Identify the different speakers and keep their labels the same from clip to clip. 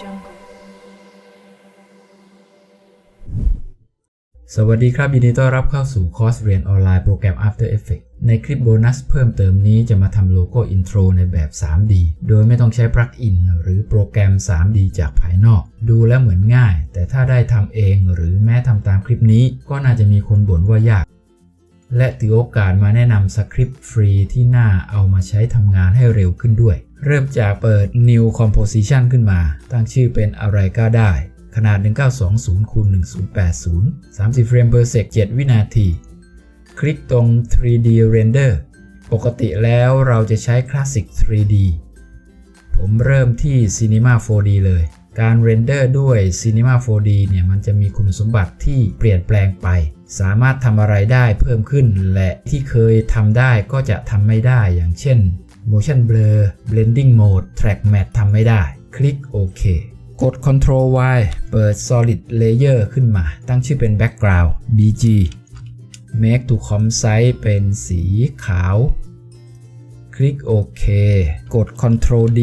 Speaker 1: jungle.
Speaker 2: สวัสดีครับ ยินดีต้อนรับเข้าสู่คอร์สเรียนออนไลน์โปรแกรม After Effects ในคลิปโบนัสเพิ่มเติมนี้จะมาทำโลโก้อินโทรในแบบ 3D โดยไม่ต้องใช้ปลั๊กอินหรือโปรแกรม 3D จากภายนอก ดูแล้วเหมือนง่าย แต่ถ้าได้ทำเองหรือแม้ทำตามคลิปนี้ ก็น่าจะมีคนบ่นว่ายาก และถือโอกาสมาแนะนำสคริปต์ฟรีที่น่าเอามาใช้ทำงานให้เร็วขึ้นด้วย เริ่มจากเปิด New Composition ขึ้นมา ตั้งชื่อเป็นอะไรก็ได้ ขนาด 1920คูณ1080 30เฟรม per sec 7 วินาที คลิกตรง 3D Render ปกติแล้วเราจะใช้ Classic 3D ผมเริ่มที่ Cinema 4D เลย การเรนเดอร์ด้วย Cinema 4D เนี่ยมันจะมีคุณสมบัติที่เปลี่ยนแปลงไป สามารถทำอะไรได้เพิ่มขึ้นและที่เคยทำได้ก็จะทำไม่ได้อย่างเช่น Motion Blur Blending Mode Track Matte ทำไม่ได้ คลิกโอเคกด Ctrl Y เปิด Solid Layer ขึ้นมา ตั้งชื่อเป็น Background BG Make to Com Size เป็นสีขาว คลิกโอเค กด Ctrl D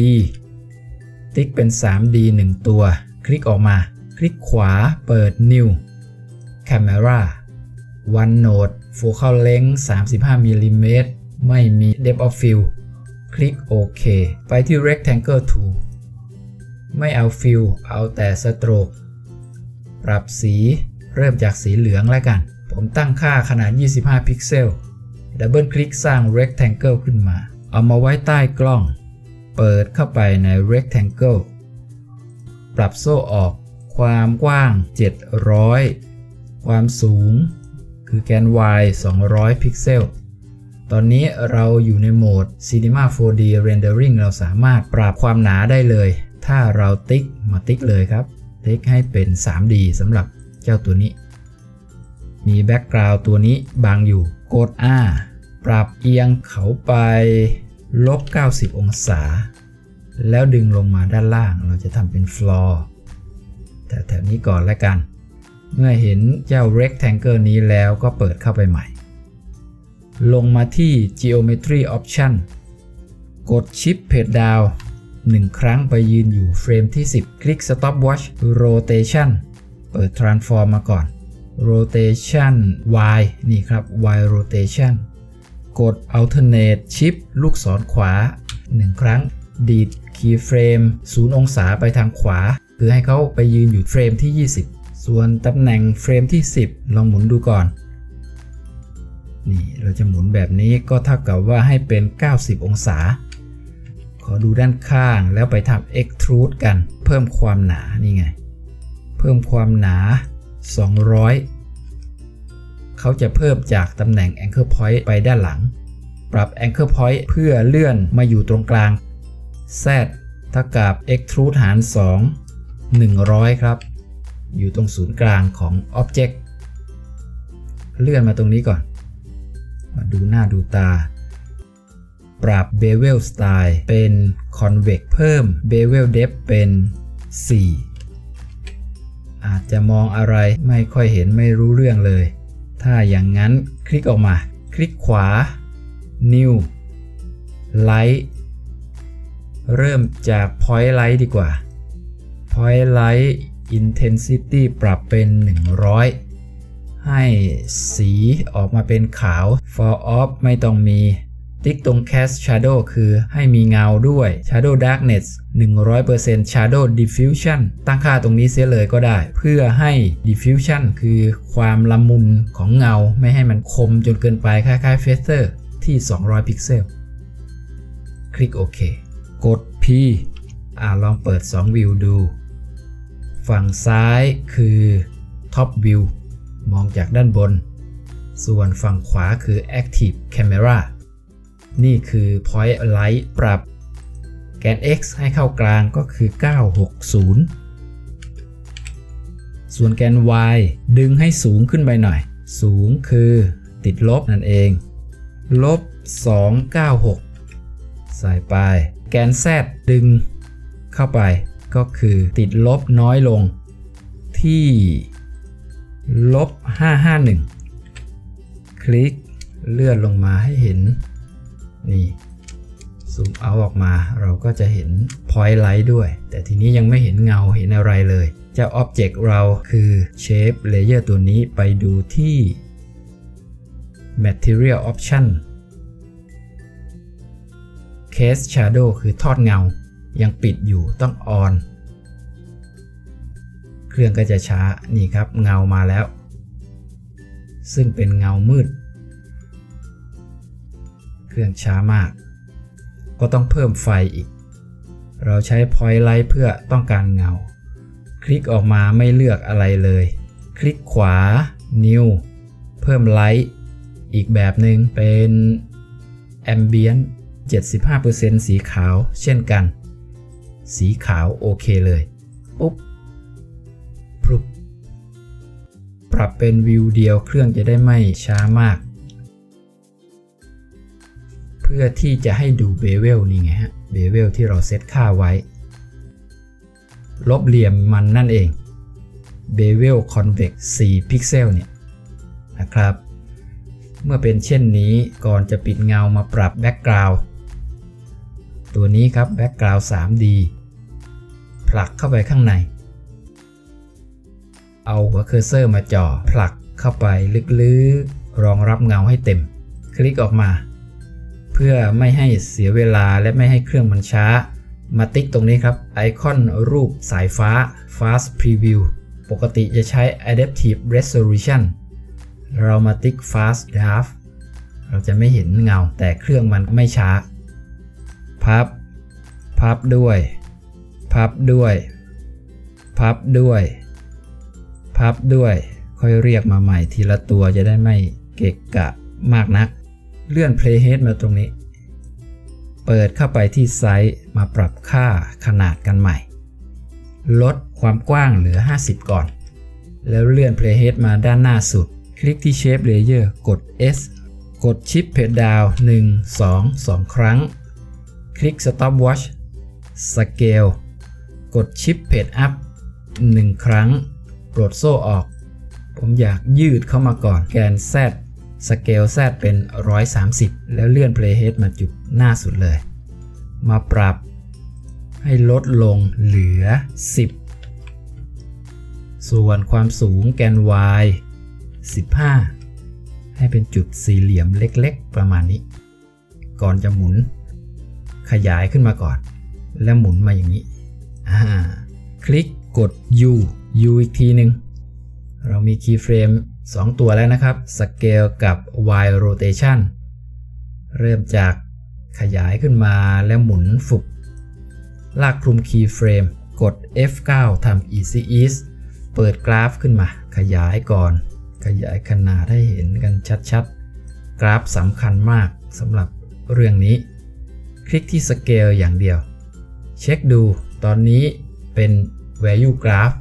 Speaker 2: ติ๊กเป็น 3D 1 ตัว คลิกออกมา คลิกขวา เปิด New Camera One Node Focal Length 35มิลลิเมตรไม่มี Depth of Field คลิกโอเคไปที่ Rectangle Tool ไม่เอา Fill เอาแต่ Stroke ปรับสีเริ่มจากสีเหลืองแล้วกัน ผมตั้งค่าขนาด 25 พิกเซล ดับเบิลคลิกสร้าง Rectangle ขึ้นมา เอามาไว้ใต้กล้อง เปิดเข้าไปใน Rectangle ปรับโซ่ออก ความกว้าง 700 ความสูง คือแกน y 200 พิกเซล ตอนนี้เราอยู่ในโหมด Cinema 4D Rendering เราสามารถปรับความหนาได้เลย ถ้าเราติ๊กมาติ๊กเลยครับ ติ๊กให้เป็น 3D สำหรับเจ้าตัวนี้ มีแบ็กกราวด์ตัวนี้บังอยู่ กด R ปรับเอียงเขาไปลบ 90 องศา แล้วดึงลงมาด้านล่าง เราจะทำเป็นฟลอร์แต่แถวนี้ก่อนแล้วกัน เมื่อเห็นเจ้า rectangle นี้แล้วก็เปิดเข้าไปใหม่ ลงมาที่ geometry option กด shift page down 1 ครั้งไปยืนอยู่เฟรมที่ 10 คลิก stopwatch rotation เปิด transform มาก่อน rotation y นี่ครับ y rotation กด alternate shift ลูกศรขวา 1 ครั้ง ดีด keyframe 0 องศาไปทางขวา คือให้เขาไปยืนอยู่เฟรมที่ 20 ส่วนตำแหน่งเฟรมที่ 10 ลองหมุนดูก่อน นี่เราจะหมุนแบบนี้ก็เท่ากับว่าให้เป็น 90 องศา ขอดูด้านข้างแล้วไปทำ extrude กัน เพิ่มความหนา นี่ไง เพิ่มความหนา 200 เขาจะเพิ่มจากตำแหน่ง anchor point ไปด้านหลัง ปรับ anchor point เพื่อเลื่อนมาอยู่ตรงกลาง z เท่ากับ extrude หาร 2 100 ครับ อยู่ตรงศูนย์กลางของ object เลื่อนมาตรงนี้ก่อน มาดูหน้าดูตา ปรับ bevel style เป็น convex เพิ่ม bevel depth เป็น 4 อาจจะมองอะไรไม่ค่อยเห็นไม่รู้เรื่องเลย ถ้าอย่างนั้นคลิกออกมา คลิกขวา new light เริ่มจาก point light ดีกว่า point light intensity ปรับเป็น 100 ให้สีออกมาเป็นขาว for off ไม่ต้องมีติ๊กตรง cast shadow คือให้มีเงาด้วย shadow darkness 100% shadow diffusion ตั้งค่าตรงนี้เสียเลยก็ได้ เพื่อให้ diffusion คือความละมุนของเงาไม่ให้มันคมจนเกินไปคล้ายๆ feather ที่ 200 พิกเซล คลิกโอเค กด P อ่าลองเปิด 2 วิวดู ฝั่งซ้ายคือ Top View มองจากด้านบน ส่วนฝั่งขวาคือ Active Camera นี่คือ Point Light ปรับ แกน x ให้เข้ากลางก็คือ 960 ส่วนแกน y ดึงให้สูงขึ้นไปหน่อย สูงคือติดลบนั่นเอง ลบ 296 ใส่ไป แกน z ดึงเข้าไปก็คือติดลบน้อยลงที่ ลบ 551 คลิกเลื่อนลงมาให้เห็น นี่ซูมเอาออกมาเราก็จะเห็น point light ด้วย แต่ทีนี้ยังไม่เห็นเงาเห็นอะไรเลย เจ้า object เราคือ shape layer ตัวนี้ไปดูที่ material option case shadow คือทอดเงา ยังปิดอยู่ต้อง on เครื่องก็จะช้านี่ครับเงามาแล้ว ซึ่งเป็นเงามืด เครื่องช้ามาก ก็ต้องเพิ่มไฟอีก เราใช้ point light เพื่อต้องการเงา คลิกออกมาไม่เลือกอะไรเลย คลิกขวา new เพิ่มไลท์อีกแบบหนึ่งเป็น ambient 75%สีขาวเช่นกัน สีขาวโอเคเลยปุ๊บ พรุบปรับเป็นวิวเดียวเครื่องจะได้ไม่ช้ามาก เพื่อที่จะให้ดูเบเวลนี่ไงฮะเบเวลที่เราเซตค่าไว้ ลบเหลี่ยมมันนั่นเองเบเวลคอนเวก4พิกเซลเนี่ยนะครับ เมื่อเป็นเช่นนี้ก่อนจะปิดเงามาปรับแบ็กกราวตัวนี้ครับแบ็กกราวด์ 3D ผลักเข้าไปข้างใน เอาหัวเคอร์เซอร์มาจ่อผลักเข้าไปลึกๆ รองรับเงาให้เต็ม คลิกออกมา เพื่อไม่ให้เสียเวลาและไม่ให้เครื่องมันช้า มาติ๊กตรงนี้ครับ ไอคอนรูปสายฟ้า Fast Preview ปกติจะใช้ Adaptive Resolution เรามาติ๊ก Fast Draft เราจะไม่เห็นเงาแต่เครื่องมันไม่ช้า พับ พับด้วย พับด้วย พับด้วย พับด้วย ค่อยเรียกมาใหม่ทีละตัวจะได้ไม่เกะกะมากนัก เลื่อน Playhead มาตรงนี้ เปิดเข้าไปที่ไซส์มาปรับค่าขนาดกันใหม่ ลดความกว้างเหลือ 50 ก่อน แล้วเลื่อน Playhead มาด้านหน้าสุด คลิกที่ Shape Layer กด S กด Shift Page Down 1 2 2 ครั้ง คลิก Stopwatch Scale กด Shift Page Up 1ครั้ง ปลดโซ่ออก ผมอยากยืดเข้ามาก่อน แกน Z สเกล Z เป็น 130 แล้วเลื่อน Playhead มาจุดหน้าสุดเลย มาปรับให้ลดลงเหลือ 10 ส่วนความสูงแกน Y 15 ให้เป็นจุดสี่เหลี่ยมเล็กๆ ประมาณนี้ ก่อนจะหมุน ขยายขึ้นมาก่อน แล้วหมุนมาอย่างนี้ คลิกกด U U อีกทีหนึ่งเรามีคีย์เฟรม2ตัวแล้วนะครับ Scale กับ Y Rotation เริ่มจากขยายขึ้นมาแล้วหมุนฝุบลากคลุมคีย์เฟรมกด F9 ทำ Easy Ease เปิดกราฟขึ้นมา ขยายก่อน ขยายขนาดให้เห็นกันชัดๆ กราฟสำคัญมากสำหรับเรื่องนี้ คลิกที่ Scale อย่างเดียว เช็คดูตอนนี้เป็น Value Graph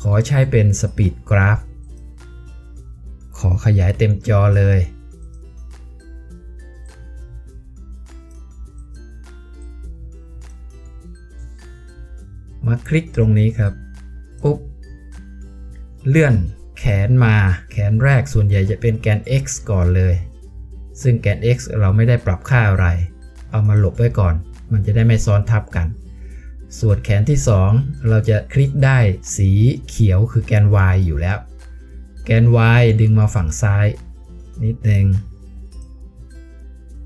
Speaker 2: ขอใช้เป็น Speed Graph ขอขยายเต็มจอเลย มาคลิกตรงนี้ครับ ปุ๊บ เลื่อนแขนมาแขนแรกส่วนใหญ่จะเป็นแกน x ก่อนเลย ซึ่งแกน x เราไม่ได้ปรับค่าอะไร เอามาหลบไว้ก่อน มันจะได้ไม่ซ้อนทับกัน ส่วนแขนที่ 2 เราจะคลิกได้สีเขียวคือแกน y อยู่แล้ว แกน y ดึงมาฝั่งซ้าย นิดนึง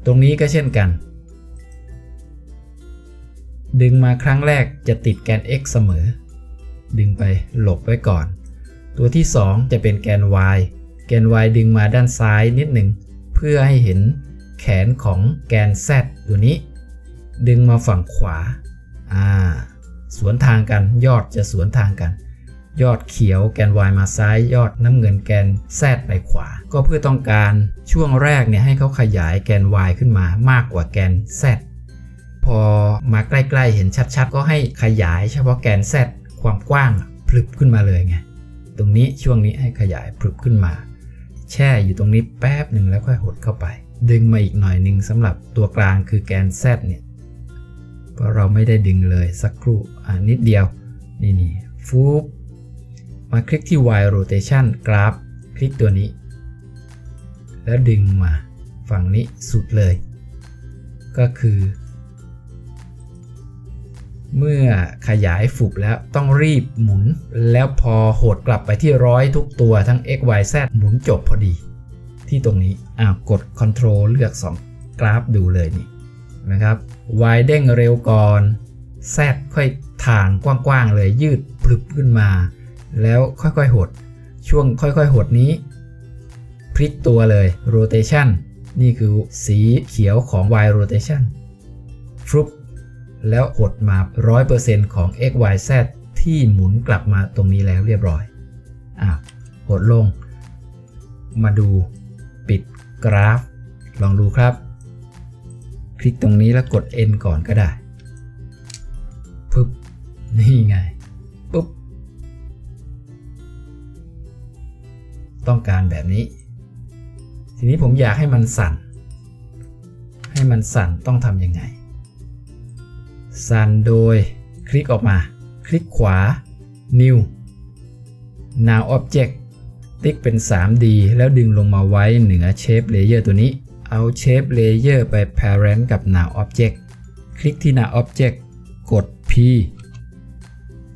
Speaker 2: ตรงนี้ก็เช่นกัน ดึงมาครั้งแรกจะติดแกน x เสมอ ดึงไปหลบไว้ก่อน ตัวที่ 2 จะเป็นแกน y แกน y ดึงมาด้านซ้ายนิดหนึ่งเพื่อให้เห็นแขนของแกน z ตัวนี้ ดึงมาฝั่งขวา อ่าสวนทางกันยอดจะสวนทางกัน ยอดเขียวแกน y มาซ้าย ยอดน้ำเงินแกน z ไปขวา ก็เพื่อต้องการช่วงแรกเนี่ยให้เขาขยายแกน y ขึ้นมามากกว่าแกน z พอมาใกล้ๆเห็นชัดๆ ก็ให้ขยายเฉพาะแกน z ความกว้างพลึบขึ้นมาเลยไงตรงนี้ช่วงนี้ให้ขยายพลึบขึ้นมา แช่อยู่ตรงนี้แป๊บหนึ่งแล้วค่อยหดเข้าไป ดึงมาอีกหน่อยหนึ่งสำหรับตัวกลางคือแกน z เนี่ย เพราะเราไม่ได้ดึงเลยสักครู่อ่านิดเดียว นี่นี่ฟูบมาคลิกที่ Y rotation กราฟคลิกตัวนี้ แล้วดึงมาฝั่งนี้สุดเลย ก็คือ เมื่อขยายฟุบแล้วต้องรีบหมุน แล้วพอโหดกลับไปที่ร้อยทุกตัวทั้ง x y z หมุนจบพอดี ที่ตรงนี้อ้าวกด Ctrl เลือก 2 กราฟดูเลยนี่นะครับ y เด้งเร็วก่อน z ค่อยทางกว้างๆเลยยืดพลึบขึ้นมา แล้วค่อยๆหด ช่วงค่อยๆหดนี้ พลิกตัวเลย rotation นี่คือสีเขียวของ y rotation ฟลุปแล้วหดมา 100%ของ x y z ที่หมุนกลับมาตรงนี้แล้วเรียบร้อยอะหดลง มาดูปิดกราฟ ลองดูครับ ลิกตรงนี้แล้วกด N ก่อนก็ได้ปึ๊บนี่ไงปุ๊บต้องการแบบนี้ ทีนี้ผมอยากให้มันสั่น ให้มันสั่นต้องทำยังไง สั่นโดยคลิกออกมา คลิกขวา New Now Object ติ๊กเป็น 3D แล้วดึงลงมาไว้เหนือ Shape Layer ตัวนี้ เอา Shape Layer ไป Parent กับ Now Object คลิกที่ Now Object กด P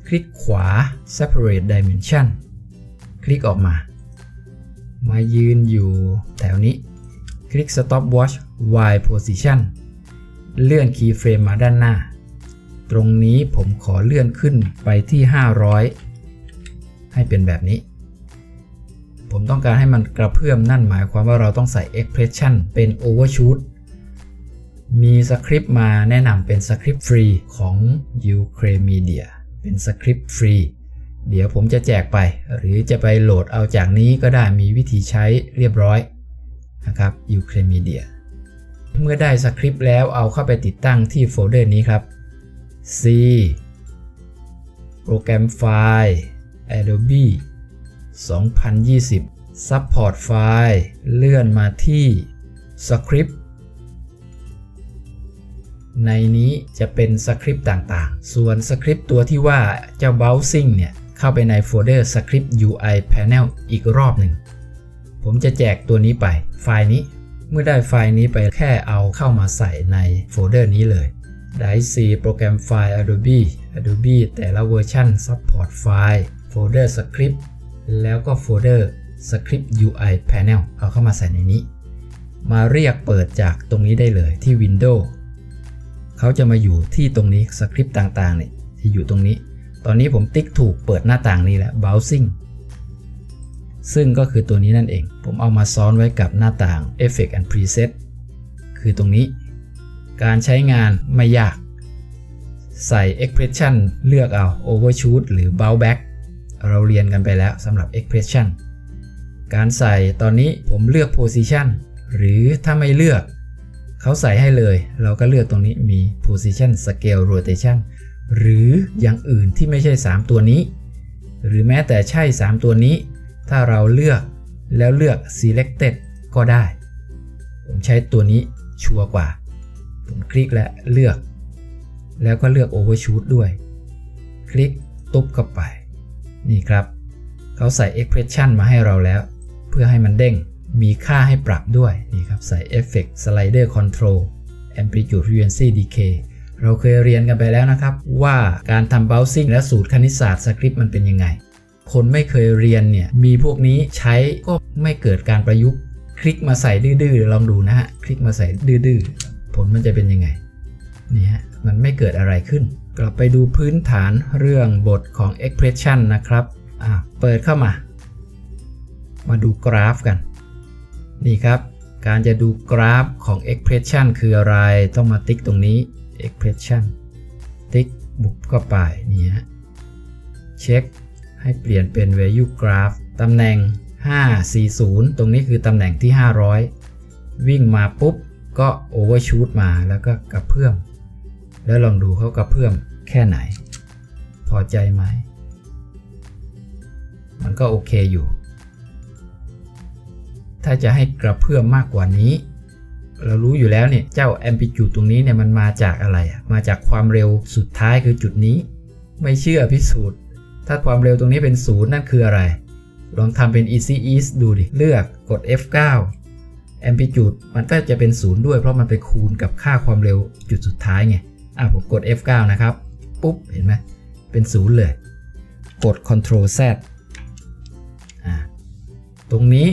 Speaker 2: คลิกขวา Separate Dimension คลิกออกมา มายืนอยู่แถวนี้ คลิก Stopwatch Y Position เลื่อน Keyframe มาด้านหน้า ตรงนี้ผมขอเลื่อนขึ้นไปที่ 500 ให้เป็นแบบนี้ ผมต้องการให้มันกระเพื่อมนั่นหมายความว่าเราต้องใส่ expression เป็น overshoot มีสคริปต์มาแนะนำเป็นสคริปต์ฟรีของ Ukramedia เป็นสคริปต์ฟรีเดี๋ยวผมจะแจกไป หรือจะไปโหลดเอาจากนี้ก็ได้มีวิธีใช้เรียบร้อยนะครับ Ukramedia เมื่อได้สคริปต์แล้วเอาเข้าไปติดตั้งที่โฟลเดอร์นี้ครับ C โปรแกรมไฟล์ Adobe 2020 Support ไฟล์เลื่อนมาที่ Script ในนี้จะเป็นสคริปต์ต่างๆ ส่วนสคริปต์ตัวที่ว่าเจ้า Bouncing เนี่ย เข้าไปในโฟลเดอร์ Script UI Panel อีกรอบหนึ่ง ผมจะแจกตัวนี้ไป ไฟล์นี้ เมื่อได้ไฟล์นี้ไปแค่เอาเข้ามาใส่ในโฟลเดอร์นี้เลยได้ C โปรแกรมไฟล์ Adobe Adobe แต่ละเวอร์ชัน Support ไฟล์ โฟลเดอร์ Script แล้วก็โฟลเดอร์ Script UI Panel เอาเข้ามาใส่ในนี้ มาเรียกเปิดจากตรงนี้ได้เลยที่ Windows เขาจะมาอยู่ที่ตรงนี้สคริปต์ต่างๆเนี่ยที่อยู่ตรงนี้ ตอนนี้ผมติ๊กถูกเปิดหน้าต่างนี้แหละ Browsing ซึ่งก็คือตัวนี้นั่นเอง ผมเอามาซ้อนไว้กับหน้าต่าง Effect and Preset คือตรงนี้ การใช้งานไม่ยาก ใส่ Expression เลือกเอา Overshoot หรือ Bounce Back เราเรียนกันไปแล้วสำหรับ Expression การใส่ตอนนี้ผมเลือก Position หรือถ้าไม่เลือกเขาใส่ให้เลย เราก็เลือกตรงนี้มี position scale rotation หรืออย่างอื่นที่ไม่ใช่ 3 ตัวนี้ หรือแม้แต่ใช่ 3 ตัวนี้ ถ้าเราเลือกแล้วเลือก selected ก็ได้ ผมใช้ตัวนี้ชัวร์กว่า ผมคลิกและเลือก แล้วก็เลือก overshoot ด้วย คลิกตุ๊บเข้าไป นี่ครับ เขาใส่ expression มาให้เราแล้ว เพื่อให้มันเด้ง มีค่าให้ปรับด้วย นี่ครับ ใส่ Effect Slider Control Amplitude Frequency Decay เราเคยเรียนกันไปแล้วนะครับ ว่าการทำ Bouncing และสูตรคณิตศาสตร์สคริปต์มันเป็นยังไง คนไม่เคยเรียนเนี่ย มีพวกนี้ใช้ก็ไม่เกิดการประยุกต์ คลิกมาใส่ดื้อๆลองดูนะฮะ คลิกมาใส่ดื้อๆ ผลมันจะเป็นยังไง นี่ฮะ มันไม่เกิดอะไรขึ้น กลับไปดูพื้นฐานเรื่องบทของ expression นะครับ เปิดเข้ามา มาดูกราฟกัน นี่ครับ การจะดูกราฟของ expression คืออะไร ต้องมาติ๊กตรงนี้ expression ติ๊กบุกเข้าไปนี่ฮะ เช็คให้เปลี่ยนเป็น value graph ตำแหน่ง 540 ตรงนี้คือตำแหน่งที่ 500 วิ่งมาปุ๊บก็ overshoot มาแล้วก็กระเพื่อมแล้วลองดูเขากระเพื่อม แค่ไหน พอใจไหม มันก็โอเคอยู่ ถ้าจะให้กระเพื่อมมากกว่านี้ เรารู้อยู่แล้วเนี่ย เจ้า amplitude ตรงนี้เนี่ยมันมาจากอะไรอะมาจากความเร็วสุดท้ายคือจุดนี้ ไม่เชื่อพิสูจน์ ถ้าความเร็วตรงนี้เป็นศูนย์นั่นคืออะไร ลองทำเป็น easy ease ดูดิ เลือกกด F9 amplitude มันก็จะเป็นศูนย์ด้วยเพราะมันไปคูณกับค่าความเร็วจุดสุดท้ายไง อะผมกด F9 นะครับ ปุ๊บ เห็นไหมเป็นศูนย์เลย กด Ctrl Z อ่าตรงนี้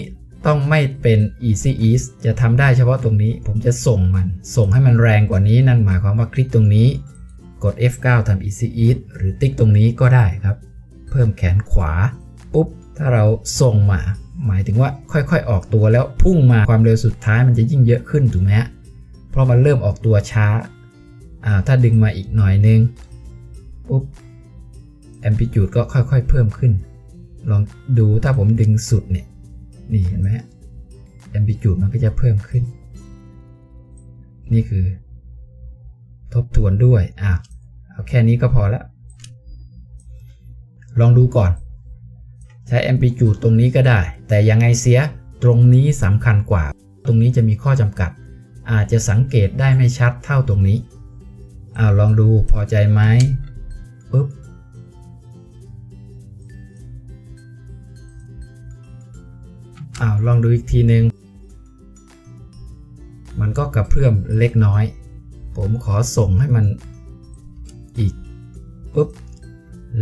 Speaker 2: ต้องไม่เป็น Easy Ease จะทำได้เฉพาะตรงนี้ ผมจะส่งมัน ส่งให้มันแรงกว่านี้นั่นหมายความว่าคลิกตรงนี้ กด F9 ทำ Easy Ease หรือติ๊กตรงนี้ก็ได้ครับ เพิ่มแขนขวา ปุ๊บ ถ้าเราส่งมา หมายถึงว่าค่อยๆ ออกตัวแล้วพุ่งมาความเร็วสุดท้ายมันจะยิ่งเยอะขึ้นถูกไหมฮะ เพราะมันเริ่มออกตัวช้า ถ้าดึงมาอีกหน่อยนึง ปุ๊บแอมพลิจูดก็ค่อยๆเพิ่มขึ้น ลองดูถ้าผมดึงสุดเนี่ย นี่เห็นไหมแอมพลิจูดมันก็จะเพิ่มขึ้น นี่คือ ทบทวนด้วย อะ เอาแค่นี้ก็พอละ ลองดูก่อน ใช้แอมพลิจูดตรงนี้ก็ได้ แต่ยังไงเสียตรงนี้สำคัญกว่า ตรงนี้จะมีข้อจำกัด อาจจะสังเกตได้ไม่ชัดเท่าตรงนี้อ้าลองดูพอใจไหม ปุ๊บอ้าวลองดูอีกทีหนึ่งมันก็กระเพื่อมเล็กน้อย ผมขอส่งให้มันอีกปุ๊บ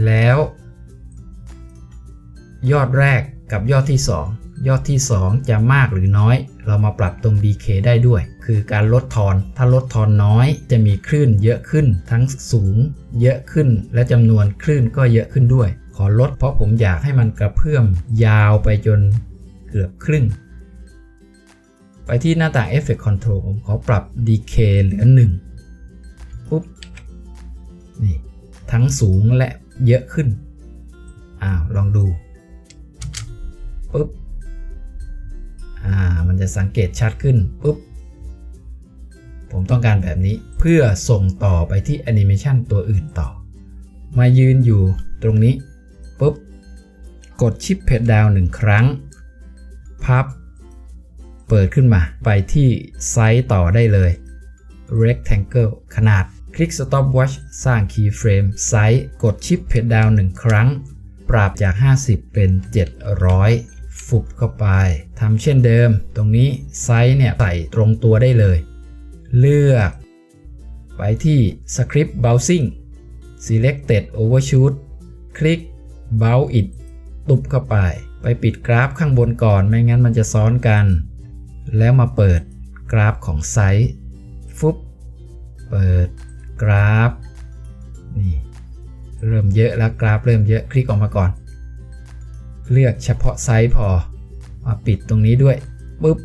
Speaker 2: แล้ว ยอดแรก กับยอดที่ 2 ยอดที่ 2 จะมากหรือน้อย เรามาปรับตรง DK ได้ด้วย คือการลดทอน ถ้าลดทอนน้อยจะมีคลื่นเยอะขึ้น ทั้งสูง เยอะขึ้น และจำนวนคลื่นก็เยอะขึ้นด้วย ขอลดเพราะผมอยากให้มันกระเพื่อมยาวไปจนเกือบครึ่ง ไปที่หน้าต่าง Effect Control ผมขอปรับ DK เหลือ 1 ปุ๊บ นี่ ทั้งสูงและเยอะขึ้น อ้าว ลองดู ปุ๊บ อ่า มันจะสังเกตชัดขึ้นปุ๊บ ผมต้องการแบบนี้เพื่อส่งต่อไปที่แอนิเมชันตัวอื่นต่อ มายืนอยู่ตรงนี้ปุ๊บ กดชิปเพดดาวหนึ่งครั้ง พับ เปิดขึ้นมา ไปที่ไซส์ต่อได้เลย rectangle ขนาดคลิก stopwatch สร้าง keyframe ไซส์กดชิปเพดดาวหนึ่งครั้ง ปรับจาก 50 เป็น 700 ฟุบเข้าไปทำเช่นเดิม ตรงนี้ไซส์เนี่ยใส่ตรงตัวได้เลย เลือก ไปที่ script browsing selected overshoot คลิก bow it ตุบเข้าไป ไปปิดกราฟข้างบนก่อนไม่งั้นมันจะซ้อนกัน แล้วมาเปิดกราฟของไซส์ฟุบเปิดกราฟนี่เริ่มเยอะแล้วกราฟเริ่มเยอะคลิกออกมาก่อน เลือกเฉพาะไซส์พอมาปิดตรงนี้ด้วยปุ๊บ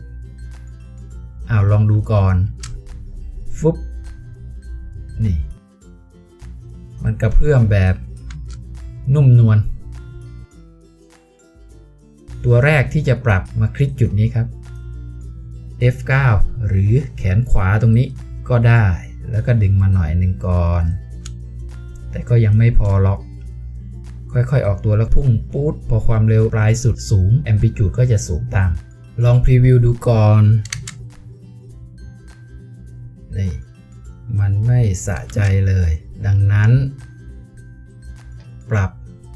Speaker 2: อ้าวลองดูก่อนฟุ๊บนี่ มันกระเพื่อมแบบนุ่มนวลตัวแรกที่จะปรับมาคลิกจุดนี้ครับ F9 หรือแขนขวาตรงนี้ก็ได้ แล้วก็ดึงมาหน่อยหนึ่งก่อน แต่ก็ยังไม่พอล็อก ค่อยๆ ออกตัวแล้วพุ่งปู๊ดพอความเร็วปลายสุดสูงแอมพลิจูดก็จะสูงตาม ลองพรีวิวดูก่อนนี่มันไม่สะใจเลย ดังนั้น ปรับ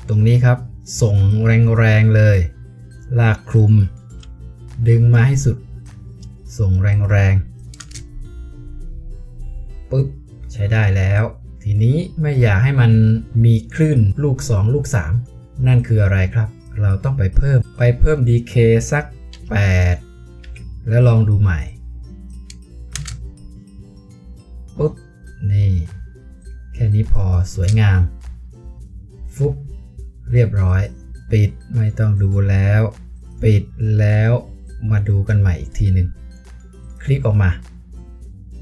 Speaker 2: ตรงนี้ครับ ส่งแรงๆเลย ลากคลุม ดึงมาให้สุด ส่งแรงๆปุ๊บ ใช้ได้แล้ว ทีนี้ไม่อยากให้มันมีคลื่นลูก 2 ลูก 3 นั่นคืออะไรครับ เราต้องไปเพิ่มไปเพิ่ม DK สัก 8 แล้วลองดูใหม่ปุ๊บนี่ แค่นี้พอสวยงาม ฟุบเรียบร้อย ปิดไม่ต้องดูแล้ว ปิดแล้วมาดูกันใหม่อีกทีหนึ่งคลิกออกมา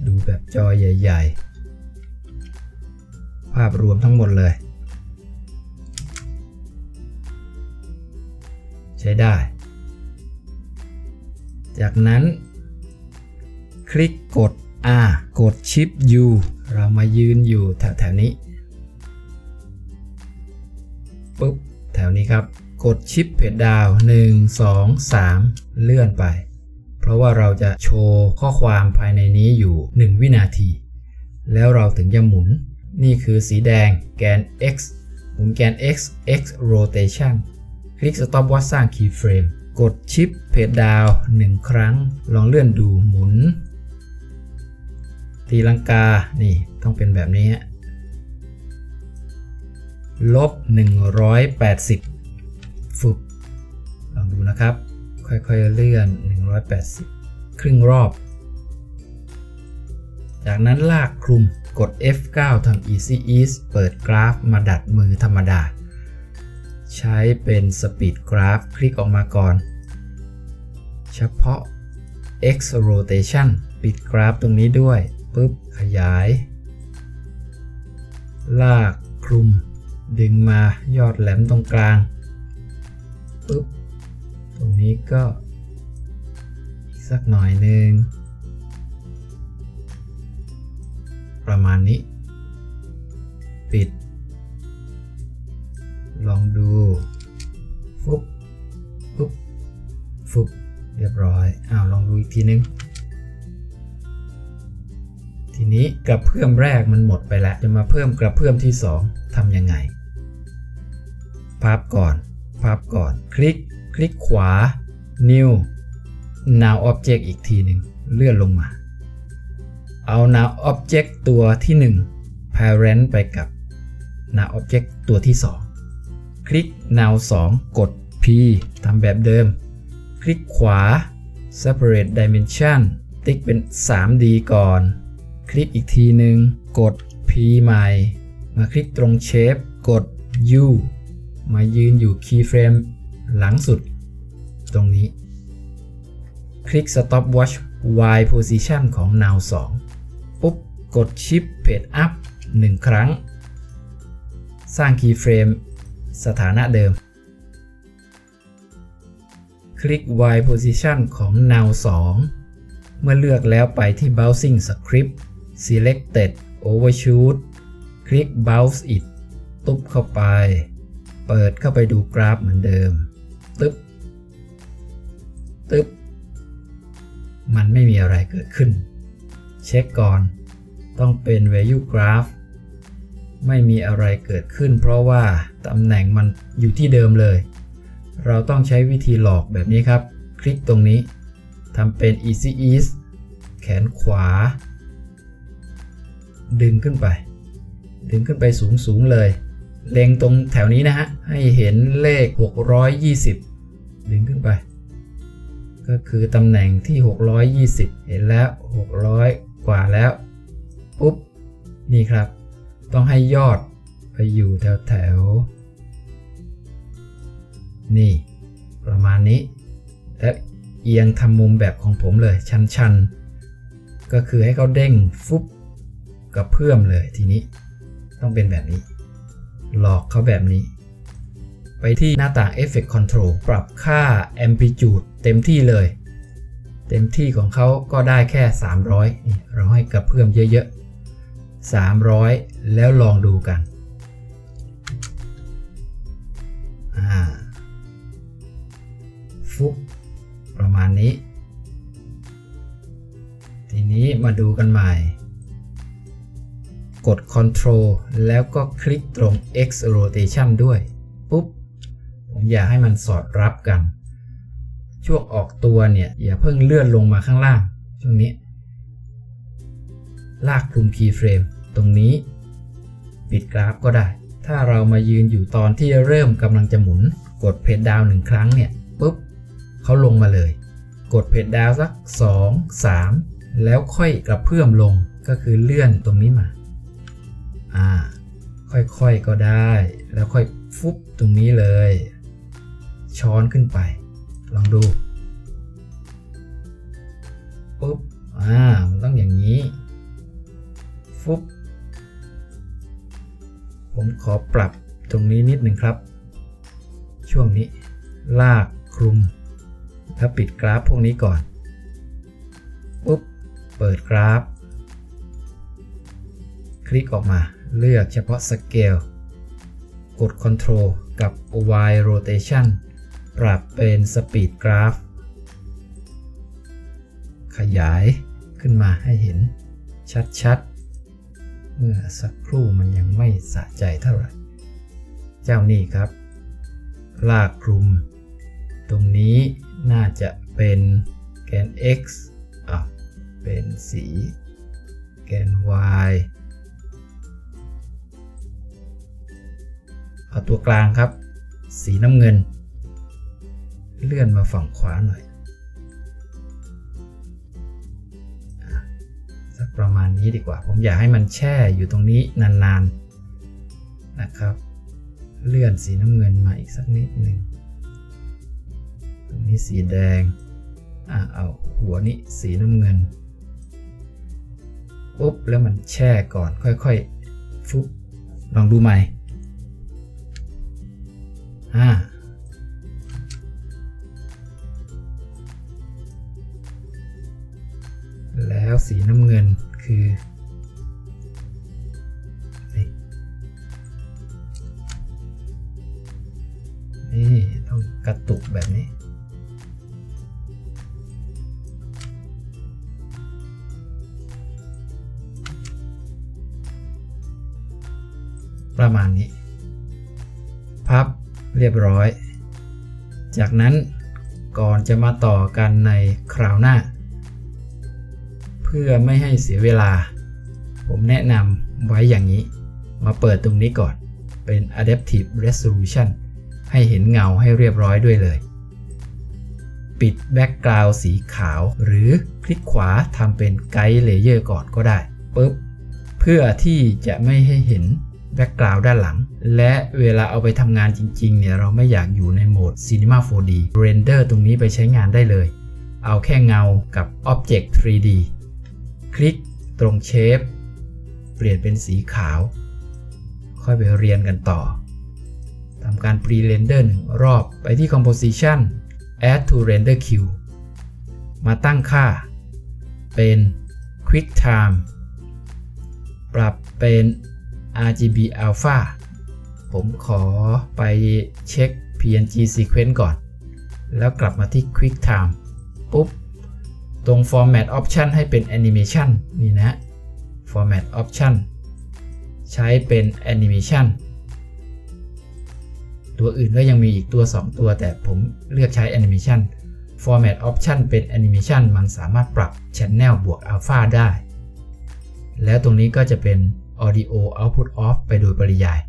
Speaker 2: ดูแบบจอใหญ่ ๆ ภาพรวมทั้งหมดเลย ใช้ได้ จากนั้น คลิกกด R กด Shift U เรามายืนอยู่แถวๆนี้ปุ๊บแถวนี้ครับ กดชิปเพจดาว 1 2 3 เลื่อนไป เพราะว่าเราจะโชว์ข้อความภายในนี้อยู่ 1 วินาที แล้วเราถึงจะหมุน นี่คือสีแดงแกน x หมุนแกน x x rotation คลิก stop watch สร้าง keyframe กดชิปเพจดาว1ครั้ง ลองเลื่อนดูหมุน ตีลังกา นี่ต้องเป็นแบบนี้ ลบ 180 ฝึก ลองดูนะครับ ค่อยๆเลื่อน 180 ครึ่งรอบ จากนั้นลากคลุม กด F9 ทำ Easy Ease เปิดกราฟมาดัดมือธรรมดา ใช้เป็น Speed Graph คลิกออกมาก่อน เฉพาะ X rotation ปิดกราฟตรงนี้ด้วยปุ๊บขยาย ลากคลุม ดึงมายอดแหลมตรงกลางปุ๊บตรงนี้ก็ อีกสักหน่อยหนึ่ง ประมาณนี้ ปิด ลองดูฟุบฟุบฟุบเรียบร้อยอ้าวลองดูอีกทีนึง ทีนี้กระเพื่อมแรกมันหมดไปแล้ว จะมาเพิ่มกระเพื่อมที่ 2ทำยังไง พับก่อน พับก่อน คลิก คลิกขวา New Now Object อีกทีหนึ่งเลื่อนลงมา เอา Now Object ตัวที่ 1 Parent ไปกับ Now Object ตัวที่ 2 คลิก Now 2 กด P ทำแบบเดิม คลิกขวา Separate Dimension ติ๊กเป็น 3D ก่อน คลิกอีกทีหนึ่งกด P ใหม่ มาคลิกตรง Shape กด U มายืนอยู่ Keyframe หลังสุด ตรงนี้ คลิก Stopwatch Y Position ของ Now 2 กด Shift Page Up 1 ครั้ง สร้าง Keyframe สถานะเดิม คลิก Y Position ของ Now 2 เมื่อเลือกแล้วไปที่ Bouncing Script Selected Overshoot คลิก Bounce It ตุ๊บเข้าไป เปิดเข้าไปดูกราฟเหมือนเดิม ตึ๊บ ตึ๊บ มันไม่มีอะไรเกิดขึ้น เช็คก่อน ต้องเป็น value graph ไม่มีอะไรเกิดขึ้น เพราะว่าตำแหน่งมันอยู่ที่เดิมเลย เราต้องใช้วิธีหลอกแบบนี้ครับ คลิกตรงนี้ทำเป็น easy ease แขนขวา ดึงขึ้นไป ดึงขึ้นไปสูงสูงเลย เล็งตรงแถวนี้นะฮะ ให้เห็นเลข 620 ดึงขึ้นไป ก็คือตำแหน่งที่ 620 เห็นแล้ว 600 กว่าแล้ว ปุ๊บ นี่ครับ ต้องให้ยอดไปอยู่แถวแถว นี่ ประมาณนี้ และเอียงทำมุมแบบของผมเลย ชันๆ ก็คือให้เขาเด้งฟุบกับเพื่มเลยทีนี้ ต้องเป็นแบบนี้ หลอกเขาแบบนี้ ไปที่หน้าต่าง Effect Control ปรับค่า Amplitude เต็มที่เลย เต็มที่ของเขาก็ได้แค่ 300 เราให้กระเพื่อมเยอะๆ 300 แล้วลองดูกันฟุบประมาณนี้ ทีนี้มาดูกันใหม่ กด Ctrl แล้วก็คลิกตรง X Rotation ด้วย ปุ๊บ ผมอยากให้มันสอดรับกัน ช่วงออกตัวเนี่ย อย่าเพิ่งเลื่อนลงมาข้างล่าง ช่วงนี้ ลากคลุม Keyframe ตรงนี้ ปิดกราฟก็ได้ ถ้าเรามายืนอยู่ตอนที่เริ่มกำลังจะหมุน กดเพจดาวหนึ่งครั้งเนี่ยปุ๊บเขาลงมาเลย กดเพจดาวสัก 2 3 แล้วค่อยกระเพื่อมลงก็คือเลื่อนตรงนี้มา อ่า ค่อยๆก็ได้ แล้วค่อยฟุบตรงนี้เลย ช้อนขึ้นไป ลองดูปุ๊บ อ่า มันต้องอย่างนี้ ฟุบผมขอปรับตรงนี้นิดหนึ่งครับ ช่วงนี้ ลากคลุม แล้วปิดกราฟพวกนี้ก่อนปุ๊บเปิดกราฟ คลิกออกมาเลือกเฉพาะ Scale กด Ctrl กับ Y Rotation ปรับเป็น Speed Graph ขยายขึ้นมาให้เห็นชัดๆ มื่อสักครู่มันยังไม่สะใจเท่าไหร่ เจ้านี่ครับ ลากคลุม ตรงนี้น่าจะเป็นแกน x อะเป็นสี แกน y เอาตัวกลางครับ สีน้ำเงิน เลื่อนมาฝั่งขวาหน่อย ประมาณนี้ดีกว่า ผมอยากให้มันแช่อยู่ตรงนี้นานๆนะครับ เลื่อนสีน้ำเงินมาอีกสักนิดหนึ่งตรงนี้สีแดงอะเอาหัวนี้สีน้ำเงินปุ๊บแล้วมันแช่ก่อนค่อยๆฟุบลองดูใหม่อ่า แล้วสีน้ำเงินคือนี่ต้องกระตุกแบบนี้ ประมาณนี้ พับเรียบร้อย จากนั้นก่อนจะมาต่อกันในคราวหน้า พื่อไม่ให้เสียเวลา ผมแนะนำไว้อย่างนี้ มาเปิดตรงนี้ก่อน เป็น Adaptive Resolution ให้เห็นเงาให้เรียบร้อยด้วยเลย ปิดแบ็กกราวด์สีขาว หรือคลิกขวาทำเป็นไกด์เลเยอร์ก่อนก็ได้ปุ๊บเพื่อที่จะไม่ให้เห็นแบ็กกราวด์ด้านหลัง และเวลาเอาไปทำงานจริง ๆ เนี่ย เราไม่อยากอยู่ในโหมด Cinema 4D Render ตรงนี้ไปใช้งานได้เลย เอาแค่เงากับ Object 3D คลิกตรง Shape เปลี่ยนเป็นสีขาว ค่อยไปเรียนกันต่อทำการ Pre-render หนึ่งรอบไปที่ Composition Add to Render Queue มาตั้งค่า เป็น Quick Time ปรับเป็น RGB Alpha ผมขอไปเช็ค PNG Sequence ก่อน แล้วกลับมาที่ Quick Time ปุ๊บ ตรง Format Option ให้เป็น Animation นี่นะ Format Option ใช้เป็น Animation ตัวอื่นก็ยังมีอีกตัว 2 ตัว แต่ผมเลือกใช้ Animation Format Option เป็น Animation มันสามารถปรับ Channel บวก Alpha ได้ แล้วตรงนี้ก็จะเป็น Audio Output Off ไปโดยปริยาย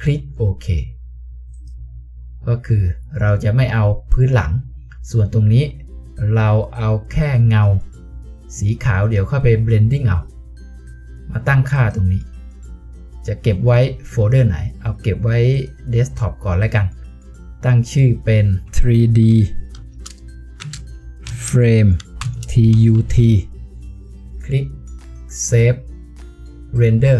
Speaker 2: คลิกโอเคก็คือเราจะไม่เอาพื้นหลัง ส่วนตรงนี้ เราเอาแค่เงา สีขาวเดี๋ยวเข้าไป blending เอา มาตั้งค่าตรงนี้ จะเก็บไว้โฟลเดอร์ไหน เอาเก็บไว้ desktop ก่อนแล้วกัน ตั้งชื่อเป็น 3D frame tut คลิก save render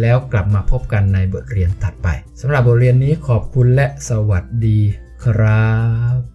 Speaker 2: แล้วกลับมาพบกันในบทเรียนถัดไปสำหรับบทเรียนนี้ขอบคุณและสวัสดีครับ